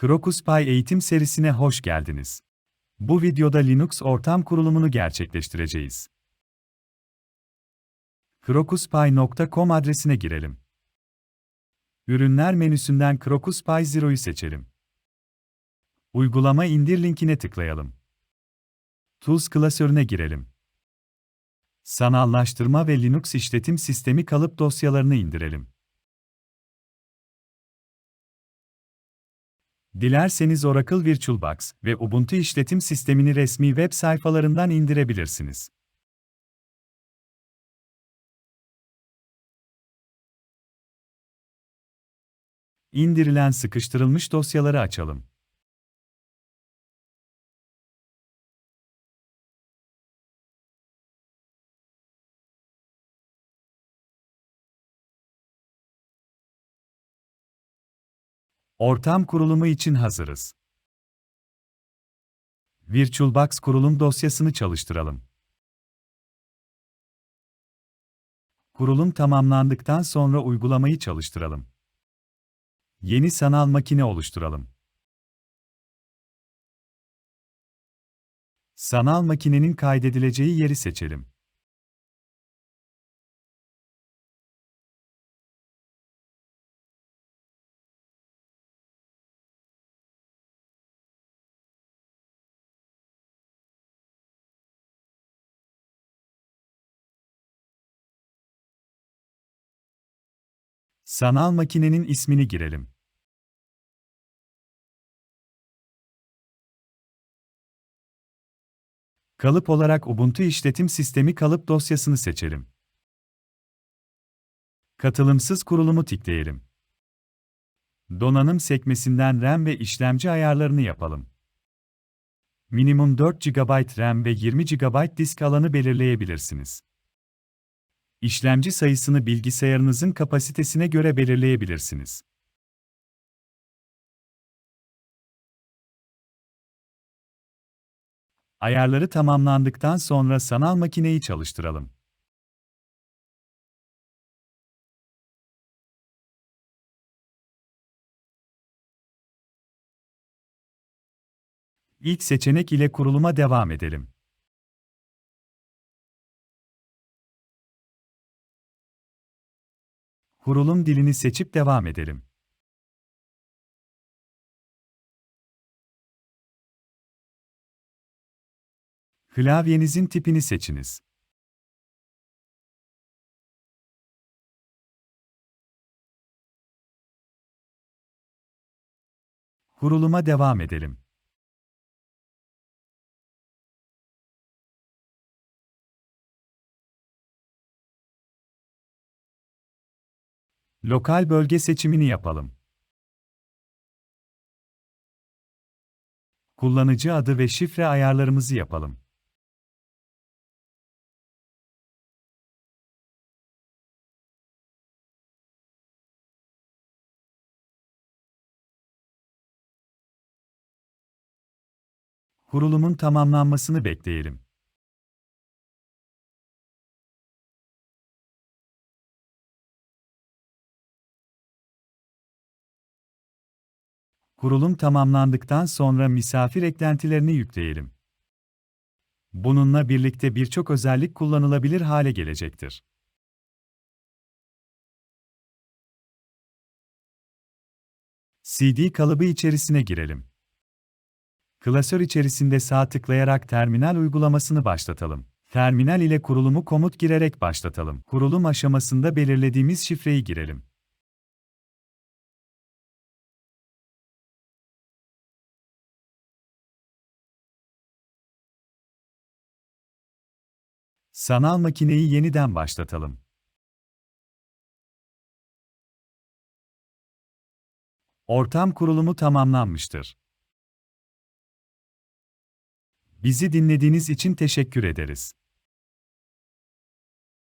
Crocus Py eğitim serisine hoş geldiniz. Bu videoda Linux ortam kurulumunu gerçekleştireceğiz. crocuspy.com adresine girelim. Ürünler menüsünden Crocus Py Zero'yu seçelim. Uygulama indir linkine tıklayalım. Tools klasörüne girelim. Sanallaştırma ve Linux işletim sistemi kalıp dosyalarını indirelim. Dilerseniz Oracle VirtualBox ve Ubuntu işletim sistemini resmi web sayfalarından indirebilirsiniz. İndirilen sıkıştırılmış dosyaları açalım. Ortam kurulumu için hazırız. VirtualBox kurulum dosyasını çalıştıralım. Kurulum tamamlandıktan sonra uygulamayı çalıştıralım. Yeni sanal makine oluşturalım. Sanal makinenin kaydedileceği yeri seçelim. Sanal makinenin ismini girelim. Kalıp olarak Ubuntu işletim sistemi kalıp dosyasını seçelim. Katılımsız kurulumu tıklayalım. Donanım sekmesinden RAM ve işlemci ayarlarını yapalım. Minimum 4 GB RAM ve 20 GB disk alanı belirleyebilirsiniz. İşlemci sayısını bilgisayarınızın kapasitesine göre belirleyebilirsiniz. Ayarları tamamlandıktan sonra sanal makineyi çalıştıralım. İlk seçenek ile kuruluma devam edelim. Kurulum dilini seçip devam edelim. Klavyenizin tipini seçiniz. Kuruluma devam edelim. Lokal bölge seçimini yapalım. Kullanıcı adı ve şifre ayarlarımızı yapalım. Kurulumun tamamlanmasını bekleyelim. Kurulum tamamlandıktan sonra misafir eklentilerini yükleyelim. Bununla birlikte birçok özellik kullanılabilir hale gelecektir. CD kalıbı içerisine girelim. Klasör içerisinde sağ tıklayarak terminal uygulamasını başlatalım. Terminal ile kurulumu komut girerek başlatalım. Kurulum aşamasında belirlediğimiz şifreyi girelim. Sanal makineyi yeniden başlatalım. Ortam kurulumu tamamlanmıştır. Bizi dinlediğiniz için teşekkür ederiz.